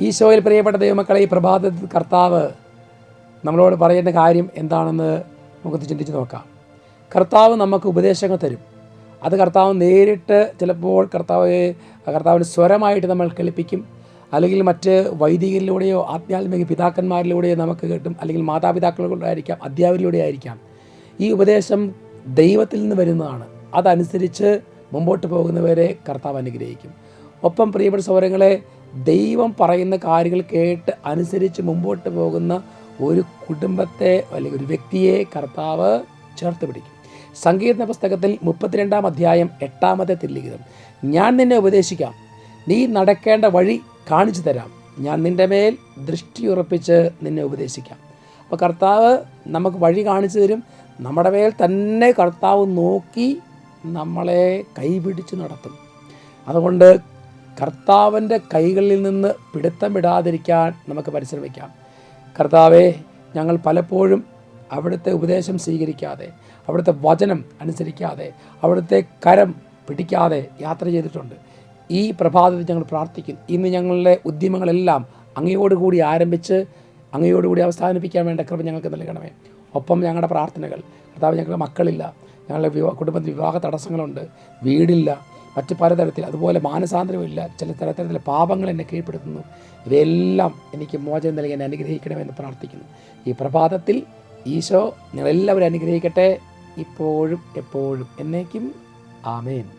ഈശോയിൽ പ്രിയപ്പെട്ട ദൈവമക്കളെ ഈ പ്രഭാതത്തിൽ കർത്താവ് നമ്മളോട് പറയുന്ന കാര്യം എന്താണെന്ന് നമുക്ക് ചിന്തിച്ച് നോക്കാം. കർത്താവ് നമുക്ക് ഉപദേശങ്ങൾ തരും. അത് കർത്താവ് നേരിട്ട് ചിലപ്പോൾ കർത്താവ് കർത്താവിന് സ്വരമായിട്ട് നമ്മൾ കേൾപ്പിക്കും. അല്ലെങ്കിൽ മറ്റ് വൈദികരിലൂടെയോ ആധ്യാത്മിക പിതാക്കന്മാരിലൂടെയോ നമുക്ക് കിട്ടും. അല്ലെങ്കിൽ മാതാപിതാക്കളിലൂടെ ആയിരിക്കാം അധ്യാപകരിലൂടെ ആയിരിക്കാം. ഈ ഉപദേശം ദൈവത്തിൽ നിന്ന് വരുന്നതാണ്. അതനുസരിച്ച് മുമ്പോട്ട് പോകുന്നവരെ കർത്താവ് അനുഗ്രഹിക്കും. ഒപ്പം പ്രിയപ്പെട്ട സൗരങ്ങളെ ദൈവം പറയുന്ന കാര്യങ്ങൾ കേട്ട് അനുസരിച്ച് മുമ്പോട്ട് പോകുന്ന ഒരു കുടുംബത്തെ അല്ലെങ്കിൽ ഒരു വ്യക്തിയെ കർത്താവ് ചേർത്ത് പിടിക്കും. സംഗീത പുസ്തകത്തിൽ മുപ്പത്തിരണ്ടാം അധ്യായം എട്ടാമത്തെ തില്ലിഖിതം ഞാൻ നിന്നെ ഉപദേശിക്കാം. നീ നടക്കേണ്ട വഴി കാണിച്ചു തരാം. ഞാൻ നിന്റെ മേൽ ദൃഷ്ടിയുറപ്പിച്ച് നിന്നെ ഉപദേശിക്കാം. അപ്പോൾ കർത്താവ് നമുക്ക് വഴി കാണിച്ചു തരും. നമ്മുടെ മേൽ തന്നെ കർത്താവ് നോക്കി നമ്മളെ കൈപിടിച്ച് നടത്തും. അതുകൊണ്ട് കർത്താവിന്റെ കൈകളിൽ നിന്ന് പിടുത്തം വിടാതിരിക്കാൻ നമുക്ക് പരിശ്രമിക്കാം. കർത്താവെ ഞങ്ങൾ പലപ്പോഴും അവിടുത്തെ ഉപദേശം സ്വീകരിക്കാതെ അവിടുത്തെ വചനം അനുസരിക്കാതെ അവിടുത്തെ കരം പിടിക്കാതെ യാത്ര ചെയ്തിട്ടുണ്ട്. ഈ പ്രഭാതത്തിൽ ഞങ്ങൾ പ്രാർത്ഥിക്കുന്നു ഇന്ന് ഞങ്ങളുടെ ഉദ്യമങ്ങളെല്ലാം അങ്ങയോടുകൂടി ആരംഭിച്ച് അങ്ങയോടുകൂടി അവസാനിപ്പിക്കാൻ വേണ്ട കൃപ ഞങ്ങൾക്ക് നൽകണമേ. ഒപ്പം ഞങ്ങളുടെ പ്രാർത്ഥനകൾ കർത്താവ് ഞങ്ങൾക്ക് മക്കളില്ല ഞങ്ങളുടെ വിവാഹ കുടുംബത്തിൽ വിവാഹ തടസ്സങ്ങളുണ്ട് വീടില്ല മറ്റ് പലതരത്തിൽ അതുപോലെ മാനസാന്തരമില്ല ചില തരത്തിലുള്ള പാപങ്ങൾ എന്നെ കീഴ്പ്പെടുത്തുന്നു. ഇവയെല്ലാം എനിക്ക് മോചനം നൽകി എന്നെ അനുഗ്രഹിക്കണമെന്ന് പ്രാർത്ഥിക്കുന്നു. ഈ പ്രഭാതത്തിൽ ഈശോ നിങ്ങളെല്ലാവരും അനുഗ്രഹിക്കട്ടെ. ഇപ്പോഴും എപ്പോഴും എന്നേക്കും. ആമേൻ.